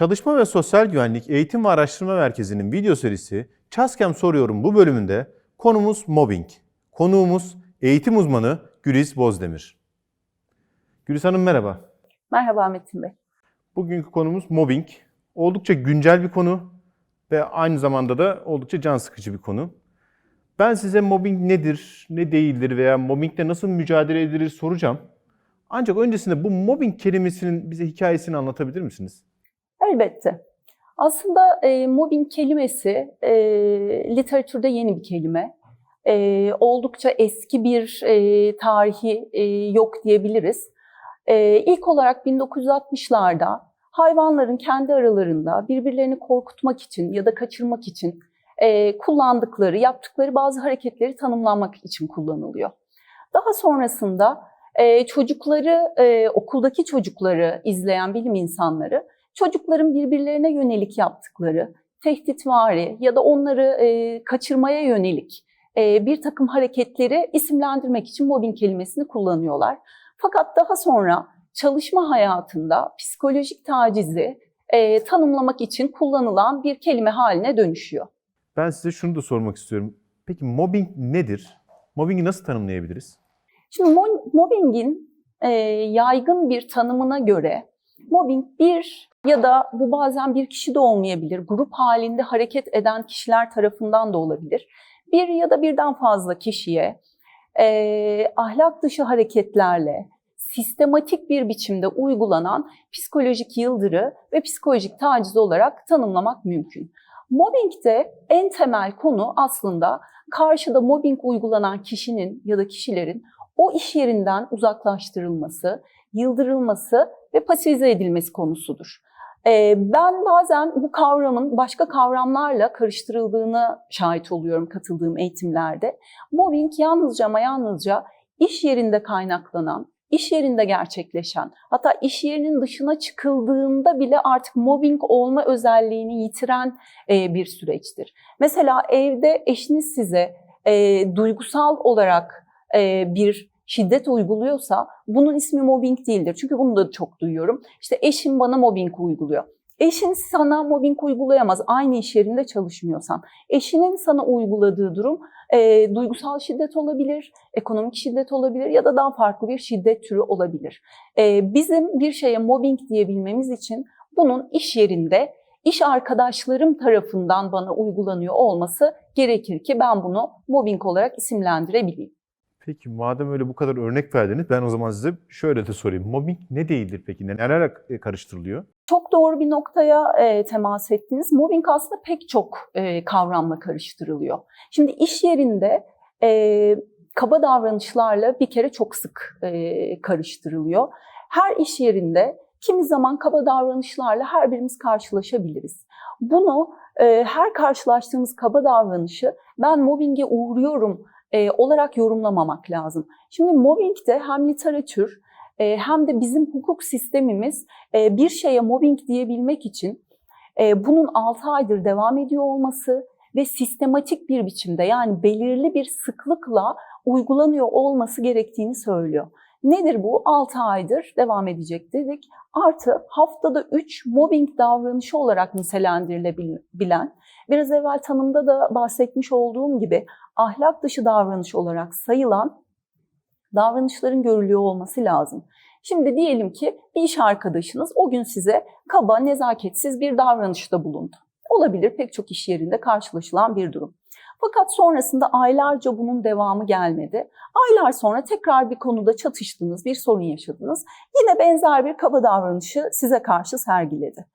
Çalışma ve Sosyal Güvenlik Eğitim ve Araştırma Merkezi'nin video serisi Çaskem Soruyorum bu bölümünde konumuz mobbing. Konuğumuz eğitim uzmanı Güliz Bozdemir. Güliz Hanım merhaba. Merhaba Metin Bey. Bugünkü konumuz mobbing. Oldukça güncel bir konu ve aynı zamanda da oldukça can sıkıcı bir konu. Ben size mobbing nedir, ne değildir veya mobbingle nasıl mücadele edilir soracağım. Ancak öncesinde bu mobbing kelimesinin bize hikayesini anlatabilir misiniz? Elbette. Aslında e, mobbing kelimesi e, literatürde yeni bir kelime. E, oldukça eski bir e, tarihi e, yok diyebiliriz. E, ilk olarak 1960'larda hayvanların kendi aralarında birbirlerini korkutmak için ya da kaçırmak için e, kullandıkları, yaptıkları bazı hareketleri tanımlamak için kullanılıyor. Daha sonrasında e, çocukları, e, okuldaki çocukları izleyen bilim insanları çocukların birbirlerine yönelik yaptıkları tehditvari ya da onları e, kaçırmaya yönelik e, bir takım hareketleri isimlendirmek için mobbing kelimesini kullanıyorlar. Fakat daha sonra çalışma hayatında psikolojik tacizi e, tanımlamak için kullanılan bir kelime haline dönüşüyor. Ben size şunu da sormak istiyorum. Peki mobbing nedir? Mobbingi nasıl tanımlayabiliriz? Şimdi mo- mobbingin e, yaygın bir tanımına göre mobbing bir ya da bu bazen bir kişi de olmayabilir, grup halinde hareket eden kişiler tarafından da olabilir. Bir ya da birden fazla kişiye e, ahlak dışı hareketlerle sistematik bir biçimde uygulanan psikolojik yıldırı ve psikolojik taciz olarak tanımlamak mümkün. Mobbingde en temel konu aslında karşıda mobbing uygulanan kişinin ya da kişilerin o iş yerinden uzaklaştırılması, yıldırılması ve pasifize edilmesi konusudur. Ee, ben bazen bu kavramın başka kavramlarla karıştırıldığını şahit oluyorum katıldığım eğitimlerde. Mobbing yalnızca ama yalnızca iş yerinde kaynaklanan, iş yerinde gerçekleşen, hatta iş yerinin dışına çıkıldığında bile artık mobbing olma özelliğini yitiren e, bir süreçtir. Mesela evde eşiniz size e, duygusal olarak e, bir şiddet uyguluyorsa bunun ismi mobbing değildir. Çünkü bunu da çok duyuyorum. İşte eşim bana mobbing uyguluyor. Eşin sana mobbing uygulayamaz aynı iş yerinde çalışmıyorsan. Eşinin sana uyguladığı durum e, duygusal şiddet olabilir, ekonomik şiddet olabilir ya da daha farklı bir şiddet türü olabilir. E, bizim bir şeye mobbing diyebilmemiz için bunun iş yerinde iş arkadaşlarım tarafından bana uygulanıyor olması gerekir ki ben bunu mobbing olarak isimlendirebileyim. Peki madem öyle bu kadar örnek verdiniz ben o zaman size şöyle de sorayım. Mobbing ne değildir peki? Nelerle karıştırılıyor? Çok doğru bir noktaya e, temas ettiniz. Mobbing aslında pek çok e, kavramla karıştırılıyor. Şimdi iş yerinde e, kaba davranışlarla bir kere çok sık e, karıştırılıyor. Her iş yerinde kimi zaman kaba davranışlarla her birimiz karşılaşabiliriz. Bunu e, her karşılaştığımız kaba davranışı ben mobbinge uğruyorum e, olarak yorumlamamak lazım. Şimdi mobbingde hem literatür e, hem de bizim hukuk sistemimiz e, bir şeye mobbing diyebilmek için e, bunun 6 aydır devam ediyor olması ve sistematik bir biçimde yani belirli bir sıklıkla uygulanıyor olması gerektiğini söylüyor. Nedir bu? 6 aydır devam edecek dedik. Artı haftada 3 mobbing davranışı olarak nitelendirilebilen, biraz evvel tanımda da bahsetmiş olduğum gibi ahlak dışı davranış olarak sayılan davranışların görülüyor olması lazım. Şimdi diyelim ki bir iş arkadaşınız o gün size kaba, nezaketsiz bir davranışta bulundu. Olabilir pek çok iş yerinde karşılaşılan bir durum. Fakat sonrasında aylarca bunun devamı gelmedi. Aylar sonra tekrar bir konuda çatıştınız, bir sorun yaşadınız. Yine benzer bir kaba davranışı size karşı sergiledi.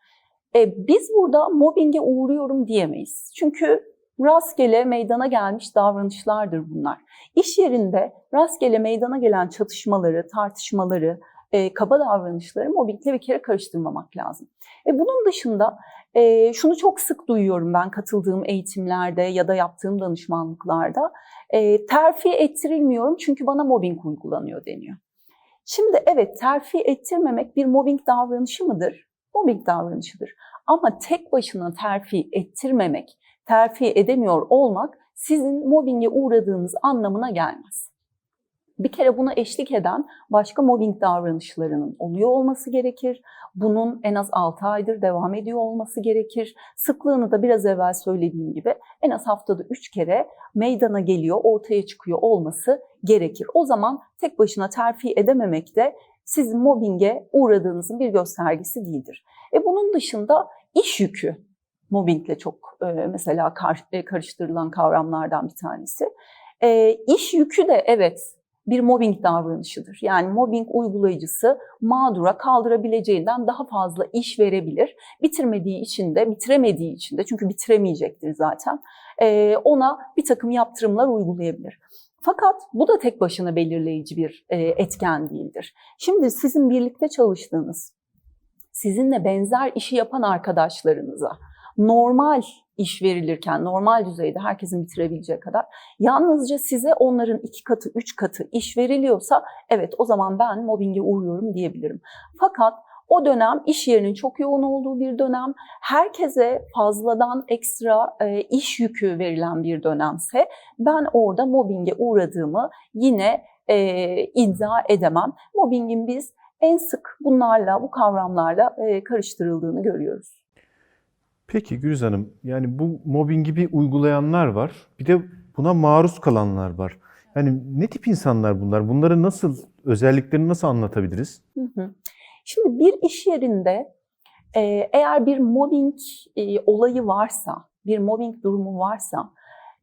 E, biz burada mobbinge uğruyorum diyemeyiz. Çünkü rastgele meydana gelmiş davranışlardır bunlar. İş yerinde rastgele meydana gelen çatışmaları, tartışmaları, e, kaba davranışları mobbingle bir kere karıştırmamak lazım. E, bunun dışında e, şunu çok sık duyuyorum ben katıldığım eğitimlerde ya da yaptığım danışmanlıklarda. E, terfi ettirilmiyorum çünkü bana mobbing uygulanıyor deniyor. Şimdi evet terfi ettirmemek bir mobbing davranışı mıdır? Mobbing davranışıdır. Ama tek başına terfi ettirmemek, terfi edemiyor olmak sizin mobbinge uğradığınız anlamına gelmez. Bir kere buna eşlik eden başka mobbing davranışlarının oluyor olması gerekir. Bunun en az 6 aydır devam ediyor olması gerekir. Sıklığını da biraz evvel söylediğim gibi en az haftada 3 kere meydana geliyor, ortaya çıkıyor olması gerekir. O zaman tek başına terfi edememek de sizin mobbinge uğradığınızın bir göstergesi değildir. E bunun dışında iş yükü mobbingle çok e, mesela kar, e, karıştırılan kavramlardan bir tanesi. E, iş yükü de evet bir mobbing davranışıdır. Yani mobbing uygulayıcısı mağdura kaldırabileceğinden daha fazla iş verebilir. Bitirmediği için de, bitiremediği için de çünkü bitiremeyecektir zaten. e, ona bir takım yaptırımlar uygulayabilir. Fakat bu da tek başına belirleyici bir e, etken değildir. Şimdi sizin birlikte çalıştığınız, sizinle benzer işi yapan arkadaşlarınıza normal iş verilirken, normal düzeyde herkesin bitirebileceği kadar yalnızca size onların iki katı, üç katı iş veriliyorsa evet o zaman ben mobbinge uğruyorum diyebilirim. Fakat o dönem iş yerinin çok yoğun olduğu bir dönem, herkese fazladan ekstra e, iş yükü verilen bir dönemse ben orada mobbinge uğradığımı yine e, iddia edemem. Mobbingin biz en sık bunlarla, bu kavramlarla e, karıştırıldığını görüyoruz. Peki Gülüz Hanım, yani bu mobbingi bir uygulayanlar var. Bir de buna maruz kalanlar var. Yani ne tip insanlar bunlar? Bunları nasıl, özelliklerini nasıl anlatabiliriz? Şimdi bir iş yerinde e, eğer bir mobbing e, olayı varsa, bir mobbing durumu varsa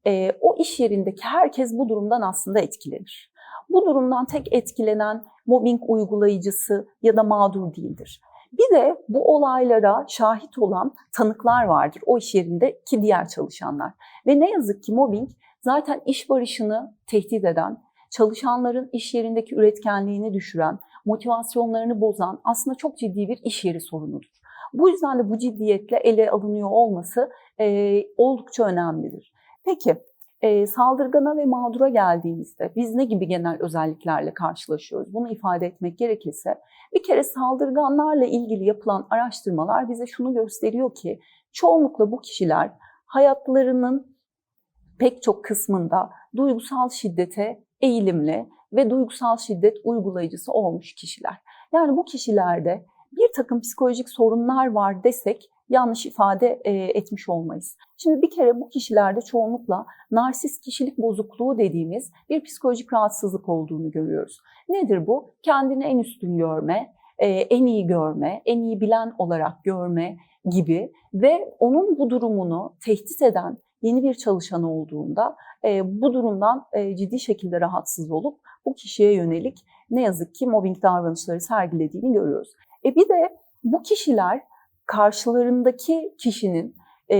e, o iş yerindeki herkes bu durumdan aslında etkilenir. Bu durumdan tek etkilenen mobbing uygulayıcısı ya da mağdur değildir. Bir de bu olaylara şahit olan tanıklar vardır o iş yerindeki diğer çalışanlar. Ve ne yazık ki mobbing zaten iş barışını tehdit eden, çalışanların iş yerindeki üretkenliğini düşüren, motivasyonlarını bozan aslında çok ciddi bir iş yeri sorunudur. Bu yüzden de bu ciddiyetle ele alınıyor olması e, oldukça önemlidir. Peki e, saldırgana ve mağdura geldiğimizde biz ne gibi genel özelliklerle karşılaşıyoruz? Bunu ifade etmek gerekirse bir kere saldırganlarla ilgili yapılan araştırmalar bize şunu gösteriyor ki çoğunlukla bu kişiler hayatlarının pek çok kısmında duygusal şiddete eğilimli ve duygusal şiddet uygulayıcısı olmuş kişiler. Yani bu kişilerde bir takım psikolojik sorunlar var desek yanlış ifade e, etmiş olmayız. Şimdi bir kere bu kişilerde çoğunlukla narsist kişilik bozukluğu dediğimiz bir psikolojik rahatsızlık olduğunu görüyoruz. Nedir bu? Kendini en üstün görme, e, en iyi görme, en iyi bilen olarak görme gibi ve onun bu durumunu tehdit eden yeni bir çalışan olduğunda e, bu durumdan ciddi şekilde rahatsız olup bu kişiye yönelik ne yazık ki mobbing davranışları sergilediğini görüyoruz. E bir de bu kişiler karşılarındaki kişinin e,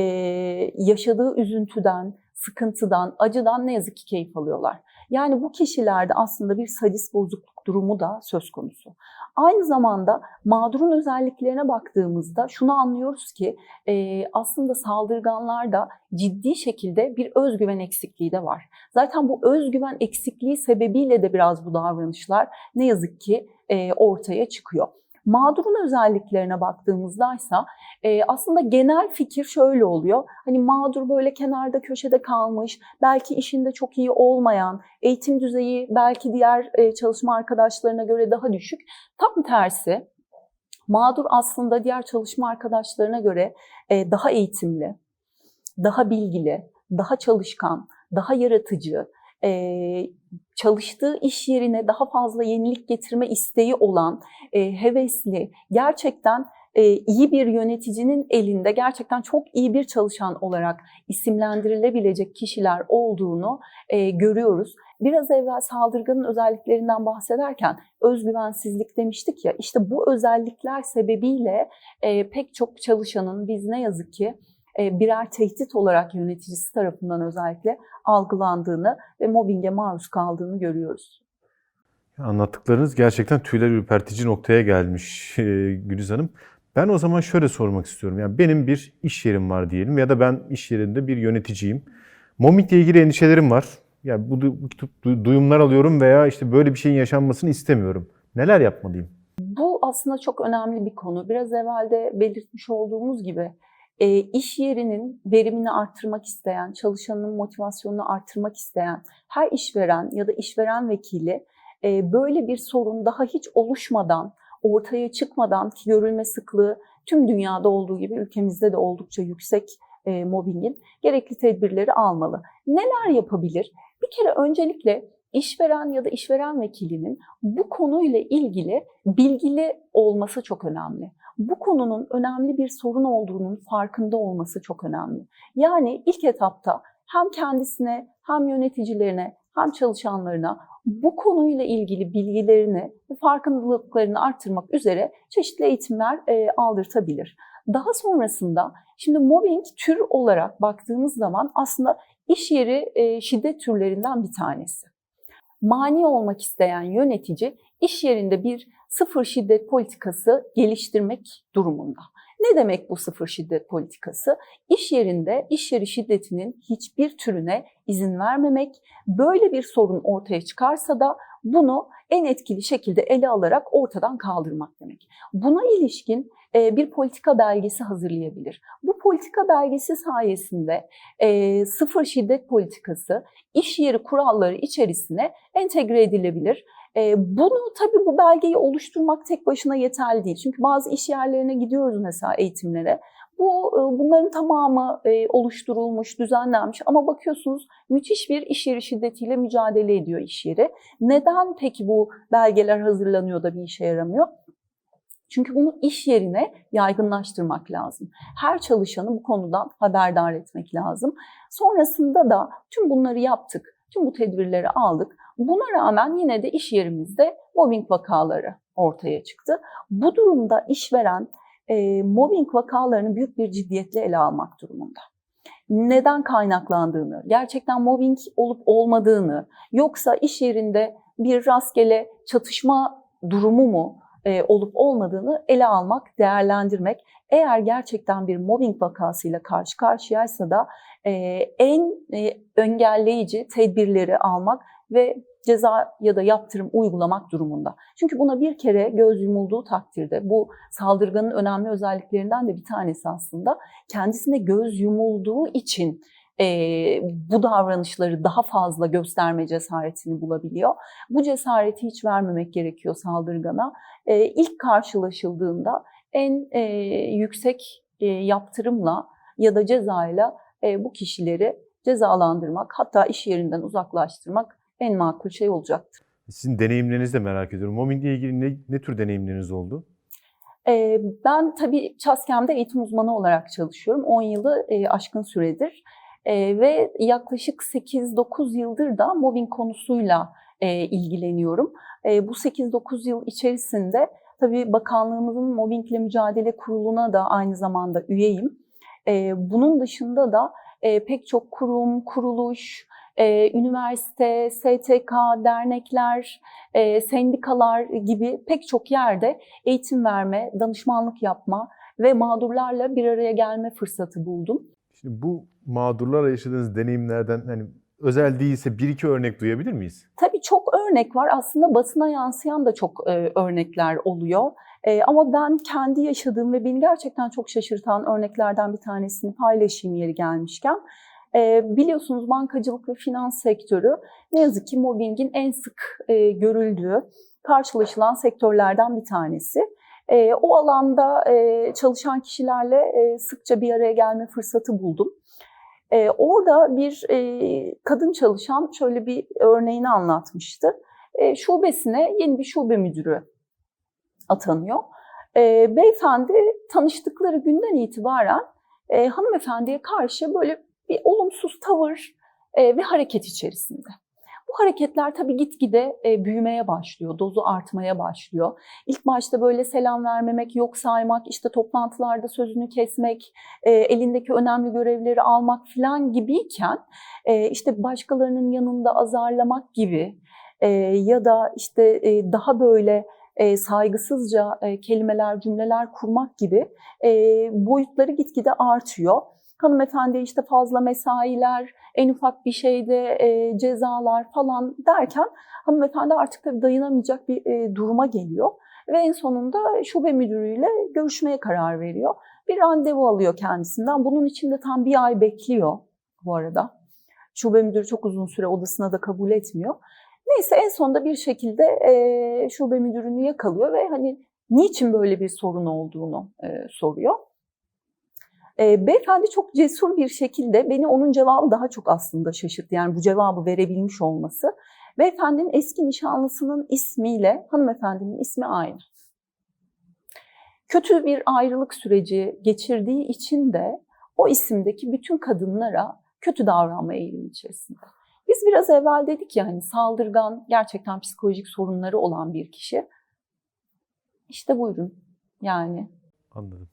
yaşadığı üzüntüden, sıkıntıdan, acıdan ne yazık ki keyif alıyorlar. Yani bu kişilerde aslında bir sadist bozukluk durumu da söz konusu. Aynı zamanda mağdurun özelliklerine baktığımızda şunu anlıyoruz ki e, aslında saldırganlarda ciddi şekilde bir özgüven eksikliği de var. Zaten bu özgüven eksikliği sebebiyle de biraz bu davranışlar ne yazık ki e, ortaya çıkıyor. Mağdurun özelliklerine baktığımızda ise aslında genel fikir şöyle oluyor. Hani mağdur böyle kenarda köşede kalmış, belki işinde çok iyi olmayan, eğitim düzeyi belki diğer e, çalışma arkadaşlarına göre daha düşük. Tam tersi mağdur aslında diğer çalışma arkadaşlarına göre e, daha eğitimli, daha bilgili, daha çalışkan, daha yaratıcı, e, çalıştığı iş yerine daha fazla yenilik getirme isteği olan, e, hevesli, gerçekten e, iyi bir yöneticinin elinde gerçekten çok iyi bir çalışan olarak isimlendirilebilecek kişiler olduğunu e, görüyoruz. Biraz evvel saldırganın özelliklerinden bahsederken özgüvensizlik demiştik ya, işte bu özellikler sebebiyle e, pek çok çalışanın biz ne yazık ki birer tehdit olarak yöneticisi tarafından özellikle algılandığını ve mobbinge maruz kaldığını görüyoruz. Anlattıklarınız gerçekten tüyler ürpertici noktaya gelmiş e, Gülüz Hanım. Ben o zaman şöyle sormak istiyorum. Yani benim bir iş yerim var diyelim ya da ben iş yerinde bir yöneticiyim. Mobbingle ilgili endişelerim var. Yani bu, bu duyumlar alıyorum veya işte böyle bir şeyin yaşanmasını istemiyorum. Neler yapmalıyım? Bu aslında çok önemli bir konu. Biraz evvel de belirtmiş olduğumuz gibi e, iş yerinin verimini arttırmak isteyen, çalışanın motivasyonunu arttırmak isteyen her işveren ya da işveren vekili e, böyle bir sorun daha hiç oluşmadan, ortaya çıkmadan ki görülme sıklığı tüm dünyada olduğu gibi ülkemizde de oldukça yüksek e, mobbingin gerekli tedbirleri almalı. Neler yapabilir? Bir kere öncelikle işveren ya da işveren vekilinin bu konuyla ilgili bilgili olması çok önemli. Bu konunun önemli bir sorun olduğunun farkında olması çok önemli. Yani ilk etapta hem kendisine hem yöneticilerine hem çalışanlarına bu konuyla ilgili bilgilerini ve farkındalıklarını arttırmak üzere çeşitli eğitimler e, aldırtabilir. Daha sonrasında şimdi mobbing tür olarak baktığımız zaman aslında iş yeri e, şiddet türlerinden bir tanesi. Mani olmak isteyen yönetici iş yerinde bir sıfır şiddet politikası geliştirmek durumunda. Ne demek bu sıfır şiddet politikası? İş yerinde iş yeri şiddetinin hiçbir türüne izin vermemek, böyle bir sorun ortaya çıkarsa da bunu en etkili şekilde ele alarak ortadan kaldırmak demek. Buna ilişkin bir politika belgesi hazırlayabilir. Bu politika belgesi sayesinde e, sıfır şiddet politikası iş yeri kuralları içerisine entegre edilebilir. E, bunu tabii bu belgeyi oluşturmak tek başına yeterli değil. Çünkü bazı iş yerlerine gidiyoruz mesela eğitimlere. Bu bunların tamamı oluşturulmuş, düzenlenmiş ama bakıyorsunuz müthiş bir iş yeri şiddetiyle mücadele ediyor iş yeri. Neden peki bu belgeler hazırlanıyor da bir işe yaramıyor? Çünkü bunu iş yerine yaygınlaştırmak lazım. Her çalışanı bu konudan haberdar etmek lazım. Sonrasında da tüm bunları yaptık, tüm bu tedbirleri aldık. Buna rağmen yine de iş yerimizde mobbing vakaları ortaya çıktı. Bu durumda işveren e, mobbing vakalarını büyük bir ciddiyetle ele almak durumunda. Neden kaynaklandığını, gerçekten mobbing olup olmadığını, yoksa iş yerinde bir rastgele çatışma durumu mu e, olup olmadığını ele almak, değerlendirmek. Eğer gerçekten bir mobbing vakasıyla karşı karşıyaysa da e, en e, engelleyici tedbirleri almak ve ceza ya da yaptırım uygulamak durumunda. Çünkü buna bir kere göz yumulduğu takdirde bu saldırganın önemli özelliklerinden de bir tanesi aslında kendisine göz yumulduğu için e, bu davranışları daha fazla gösterme cesaretini bulabiliyor. Bu cesareti hiç vermemek gerekiyor saldırgana. E, ilk karşılaşıldığında en e, yüksek e, yaptırımla ya da cezayla e, bu kişileri cezalandırmak hatta iş yerinden uzaklaştırmak en makul şey olacaktır. Sizin deneyimlerinizi de merak ediyorum. Mobbing ile ilgili ne, ne tür deneyimleriniz oldu? Ben tabii Çaskem'de eğitim uzmanı olarak çalışıyorum. 10 yılı aşkın süredir. E, ve yaklaşık 8-9 yıldır da mobbing konusuyla e, ilgileniyorum. E, bu 8-9 yıl içerisinde tabii bakanlığımızın mobbingle mücadele kuruluna da aynı zamanda üyeyim. E, bunun dışında da e, pek çok kurum, kuruluş, e, üniversite, STK, dernekler, e, sendikalar gibi pek çok yerde eğitim verme, danışmanlık yapma ve mağdurlarla bir araya gelme fırsatı buldum. Şimdi bu mağdurlarla yaşadığınız deneyimlerden hani özel değilse bir iki örnek duyabilir miyiz? Tabii çok örnek var. Aslında basına yansıyan da çok e, örnekler oluyor. E, ama ben kendi yaşadığım ve beni gerçekten çok şaşırtan örneklerden bir tanesini paylaşayım yeri gelmişken. E, biliyorsunuz bankacılık ve finans sektörü ne yazık ki mobbingin en sık e, görüldüğü, karşılaşılan sektörlerden bir tanesi. E, o alanda e, çalışan kişilerle e, sıkça bir araya gelme fırsatı buldum. E, orada bir e, kadın çalışan şöyle bir örneğini anlatmıştı. E, şubesine yeni bir şube müdürü atanıyor. E, beyefendi tanıştıkları günden itibaren e, hanımefendiye karşı böyle bir olumsuz tavır e, ve hareket içerisinde. Bu hareketler tabii gitgide e, büyümeye başlıyor, dozu artmaya başlıyor. İlk başta böyle selam vermemek, yok saymak, işte toplantılarda sözünü kesmek, e, elindeki önemli görevleri almak falan gibiyken e, işte başkalarının yanında azarlamak gibi e, ya da işte daha böyle saygısızca kelimeler, cümleler kurmak gibi e, boyutları gitgide artıyor. Hanımefendi işte fazla mesailer, en ufak bir şeyde e, cezalar falan derken hanımefendi artık tabii dayanamayacak bir e, duruma geliyor. ve en sonunda şube müdürüyle görüşmeye karar veriyor. Bir randevu alıyor kendisinden. Bunun için de tam bir ay bekliyor bu arada. Şube müdürü çok uzun süre odasına da kabul etmiyor. Neyse en sonunda bir şekilde e, şube müdürünü yakalıyor ve hani niçin böyle bir sorun olduğunu e, soruyor. E, beyefendi çok cesur bir şekilde beni onun cevabı daha çok aslında şaşırttı. Yani bu cevabı verebilmiş olması. Beyefendinin eski nişanlısının ismiyle hanımefendinin ismi aynı. Kötü bir ayrılık süreci geçirdiği için de o isimdeki bütün kadınlara kötü davranma eğilimi içerisinde. Biz biraz evvel dedik ya hani saldırgan, gerçekten psikolojik sorunları olan bir kişi. İşte buyurun yani. Anladım.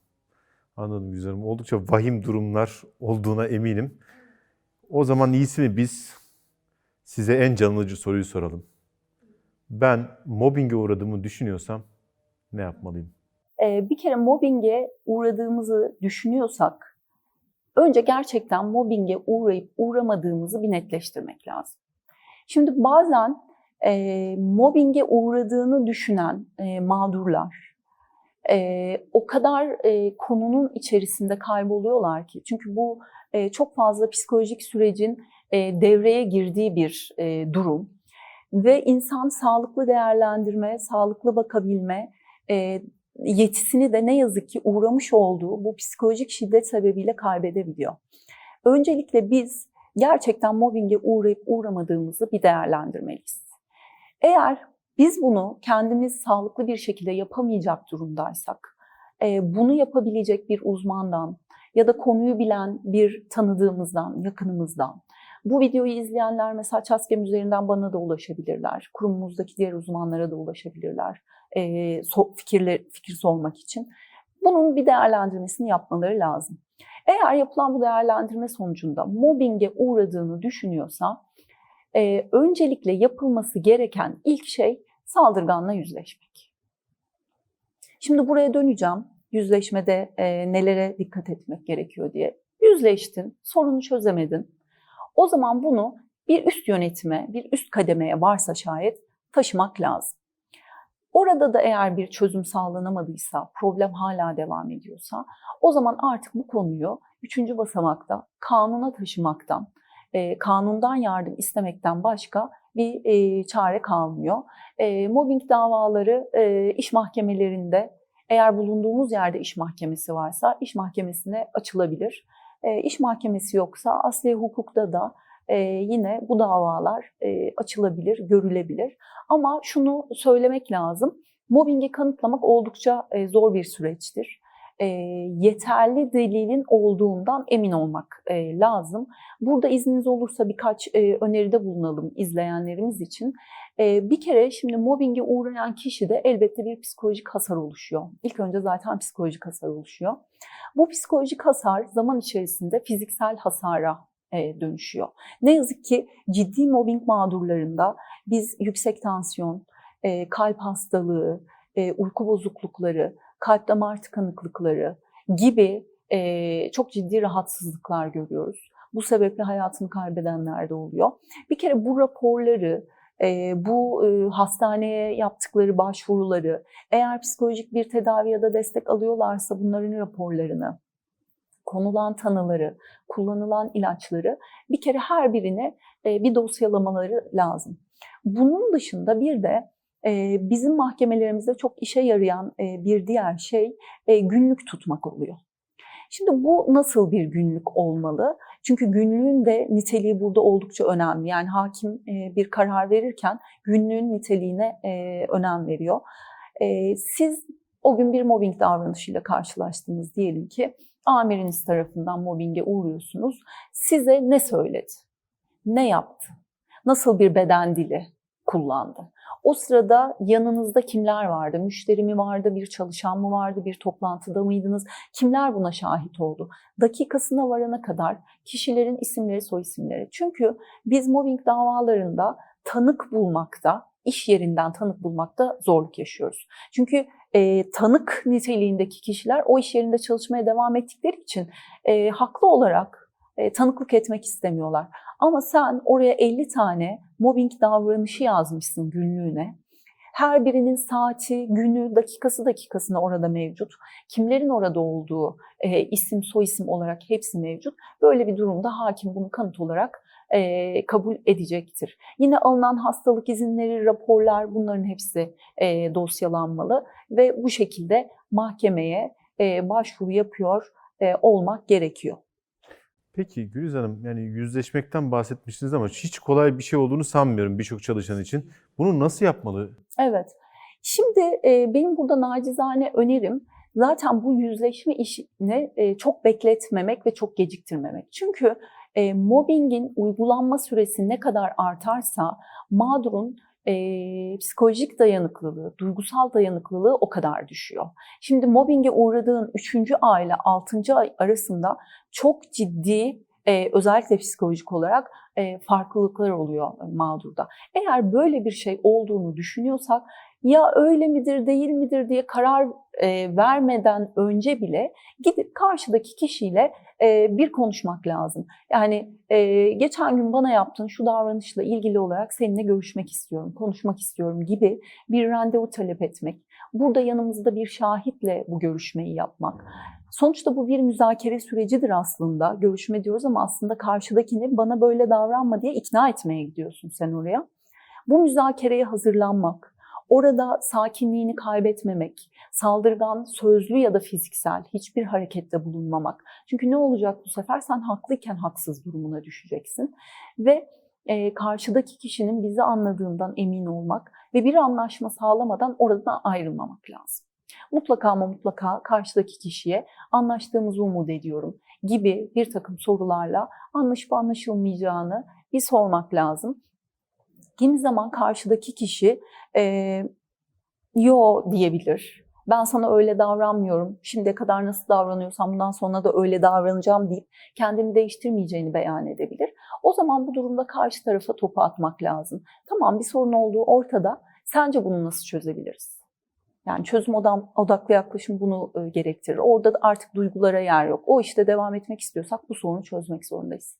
Anladım güzelim. Oldukça vahim durumlar olduğuna eminim. O zaman iyisi mi biz size en canlıcı soruyu soralım. Ben mobbinge uğradığımı düşünüyorsam ne yapmalıyım? Ee, bir kere mobbinge uğradığımızı düşünüyorsak önce gerçekten mobbinge uğrayıp uğramadığımızı bir netleştirmek lazım. Şimdi bazen e, mobbinge uğradığını düşünen e, mağdurlar e, o kadar e, konunun içerisinde kayboluyorlar ki. Çünkü bu e, çok fazla psikolojik sürecin e, devreye girdiği bir e, durum. Ve insan sağlıklı değerlendirme, sağlıklı bakabilme e, yetisini de ne yazık ki uğramış olduğu bu psikolojik şiddet sebebiyle kaybedebiliyor. Öncelikle biz gerçekten mobbinge uğrayıp uğramadığımızı bir değerlendirmeliyiz. Eğer biz bunu kendimiz sağlıklı bir şekilde yapamayacak durumdaysak, e, bunu yapabilecek bir uzmandan ya da konuyu bilen bir tanıdığımızdan, yakınımızdan, bu videoyu izleyenler mesela Çaskem üzerinden bana da ulaşabilirler, kurumumuzdaki diğer uzmanlara da ulaşabilirler e, fikirler, fikir sormak için. Bunun bir değerlendirmesini yapmaları lazım. Eğer yapılan bu değerlendirme sonucunda mobbinge uğradığını düşünüyorsa, e, öncelikle yapılması gereken ilk şey saldırganla yüzleşmek. Şimdi buraya döneceğim. Yüzleşmede e, nelere dikkat etmek gerekiyor diye. Yüzleştin, sorunu çözemedin. O zaman bunu bir üst yönetime, bir üst kademeye varsa şayet taşımak lazım. Orada da eğer bir çözüm sağlanamadıysa, problem hala devam ediyorsa o zaman artık bu konuyu üçüncü basamakta kanuna taşımaktan, e, kanundan yardım istemekten başka bir e, çare kalmıyor. E, mobbing davaları e, iş mahkemelerinde eğer bulunduğumuz yerde iş mahkemesi varsa iş mahkemesine açılabilir. E, iş mahkemesi yoksa asli hukukta da e, yine bu davalar e, açılabilir, görülebilir. Ama şunu söylemek lazım, mobbingi kanıtlamak oldukça e, zor bir süreçtir. E, yeterli delilin olduğundan emin olmak e, lazım. Burada izniniz olursa birkaç e, öneride bulunalım izleyenlerimiz için. E, bir kere şimdi mobbinge uğrayan kişide elbette bir psikolojik hasar oluşuyor. İlk önce zaten psikolojik hasar oluşuyor. Bu psikolojik hasar zaman içerisinde fiziksel hasara e, dönüşüyor. Ne yazık ki ciddi mobbing mağdurlarında biz yüksek tansiyon, e, kalp hastalığı, e, uyku bozuklukları, kalp damar tıkanıklıkları gibi çok ciddi rahatsızlıklar görüyoruz. Bu sebeple hayatını kaybedenler de oluyor. Bir kere bu raporları, bu hastaneye yaptıkları başvuruları, eğer psikolojik bir tedavi ya da destek alıyorlarsa bunların raporlarını, konulan tanıları, kullanılan ilaçları bir kere her birine bir dosyalamaları lazım. Bunun dışında bir de bizim mahkemelerimizde çok işe yarayan bir diğer şey günlük tutmak oluyor. Şimdi bu nasıl bir günlük olmalı? Çünkü günlüğün de niteliği burada oldukça önemli. Yani hakim bir karar verirken günlüğün niteliğine önem veriyor. Siz o gün bir mobbing davranışıyla karşılaştınız diyelim ki amiriniz tarafından mobbinge uğruyorsunuz. Size ne söyledi? Ne yaptı? Nasıl bir beden dili kullandı? O sırada yanınızda kimler vardı? Müşteri mi vardı, bir çalışan mı vardı, bir toplantıda mıydınız? Kimler buna şahit oldu? Dakikasına varana kadar kişilerin isimleri, soy isimleri. Çünkü biz mobbing davalarında tanık bulmakta, iş yerinden tanık bulmakta zorluk yaşıyoruz. Çünkü e, tanık niteliğindeki kişiler o iş yerinde çalışmaya devam ettikleri için e, haklı olarak e, tanıklık etmek istemiyorlar. Ama sen oraya 50 tane mobbing davranışı yazmışsın günlüğüne. Her birinin saati, günü, dakikası dakikasına orada mevcut. Kimlerin orada olduğu e, isim, soyisim olarak hepsi mevcut. Böyle bir durumda hakim bunu kanıt olarak e, kabul edecektir. Yine alınan hastalık izinleri, raporlar bunların hepsi e, dosyalanmalı ve bu şekilde mahkemeye e, başvuru yapıyor e, olmak gerekiyor. Peki Gülüz Hanım yani yüzleşmekten bahsetmiştiniz ama hiç kolay bir şey olduğunu sanmıyorum birçok çalışan için. Bunu nasıl yapmalı? Evet. Şimdi e, benim burada nacizane önerim zaten bu yüzleşme işini e, çok bekletmemek ve çok geciktirmemek. Çünkü e, mobbingin uygulanma süresi ne kadar artarsa mağdurun e, psikolojik dayanıklılığı, duygusal dayanıklılığı o kadar düşüyor. Şimdi mobbinge uğradığın 3. ay ile 6. ay arasında çok ciddi e, özellikle psikolojik olarak e, farklılıklar oluyor mağdurda. Eğer böyle bir şey olduğunu düşünüyorsak ya öyle midir değil midir diye karar e, vermeden önce bile gidip karşıdaki kişiyle e, bir konuşmak lazım. Yani e, geçen gün bana yaptığın şu davranışla ilgili olarak seninle görüşmek istiyorum, konuşmak istiyorum gibi bir randevu talep etmek. Burada yanımızda bir şahitle bu görüşmeyi yapmak. Sonuçta bu bir müzakere sürecidir aslında. Görüşme diyoruz ama aslında karşıdakini bana böyle davranma diye ikna etmeye gidiyorsun sen oraya. Bu müzakereye hazırlanmak, orada sakinliğini kaybetmemek, saldırgan sözlü ya da fiziksel hiçbir harekette bulunmamak. Çünkü ne olacak bu sefer? Sen haklıyken haksız durumuna düşeceksin. Ve e, karşıdaki kişinin bizi anladığından emin olmak ve bir anlaşma sağlamadan oradan ayrılmamak lazım. Mutlaka ama mutlaka karşıdaki kişiye anlaştığımızı umut ediyorum gibi bir takım sorularla anlaşıp anlaşılmayacağını bir sormak lazım. Kimi zaman karşıdaki kişi e, yo diyebilir. Ben sana öyle davranmıyorum. Şimdiye kadar nasıl davranıyorsam bundan sonra da öyle davranacağım deyip kendini değiştirmeyeceğini beyan edebilir. O zaman bu durumda karşı tarafa topu atmak lazım. Tamam bir sorun olduğu ortada. Sence bunu nasıl çözebiliriz? Yani çözüm odaklı yaklaşım bunu gerektirir. Orada da artık duygulara yer yok. O işte devam etmek istiyorsak bu sorunu çözmek zorundayız.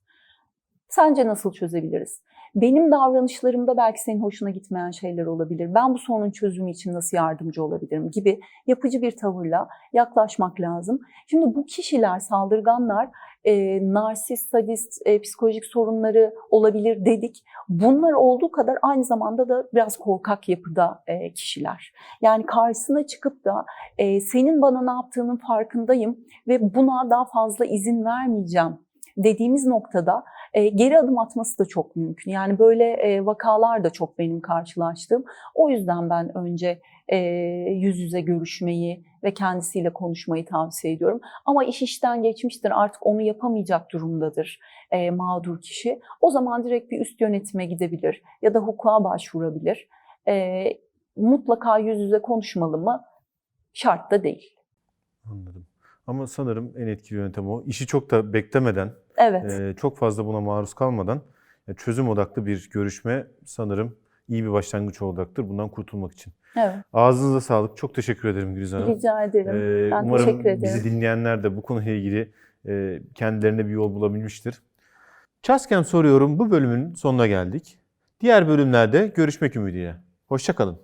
Sence nasıl çözebiliriz? Benim davranışlarımda belki senin hoşuna gitmeyen şeyler olabilir. Ben bu sorunun çözümü için nasıl yardımcı olabilirim gibi yapıcı bir tavırla yaklaşmak lazım. Şimdi bu kişiler, saldırganlar e, narsist, sadist, e, psikolojik sorunları olabilir dedik. Bunlar olduğu kadar aynı zamanda da biraz korkak yapıda e, kişiler. Yani karşısına çıkıp da e, senin bana ne yaptığının farkındayım ve buna daha fazla izin vermeyeceğim dediğimiz noktada e, geri adım atması da çok mümkün. Yani böyle e, vakalar da çok benim karşılaştığım. O yüzden ben önce e, yüz yüze görüşmeyi ve kendisiyle konuşmayı tavsiye ediyorum. Ama iş işten geçmiştir artık onu yapamayacak durumdadır e, mağdur kişi. O zaman direkt bir üst yönetime gidebilir ya da hukuka başvurabilir. E, mutlaka yüz yüze konuşmalı mı? Şart değil. Anladım. Ama sanırım en etkili yöntem o. İşi çok da beklemeden, Evet. e, çok fazla buna maruz kalmadan çözüm odaklı bir görüşme sanırım iyi bir başlangıç olacaktır bundan kurtulmak için. Evet. Ağzınıza sağlık. Çok teşekkür ederim Gülüz Hanım. Rica ederim. Ee, Ben umarım teşekkür ederim. bizi dinleyenler de bu konuyla ilgili e, kendilerine bir yol bulabilmiştir. Çaskem soruyorum bu bölümün sonuna geldik. Diğer bölümlerde görüşmek ümidiyle. Hoşçakalın.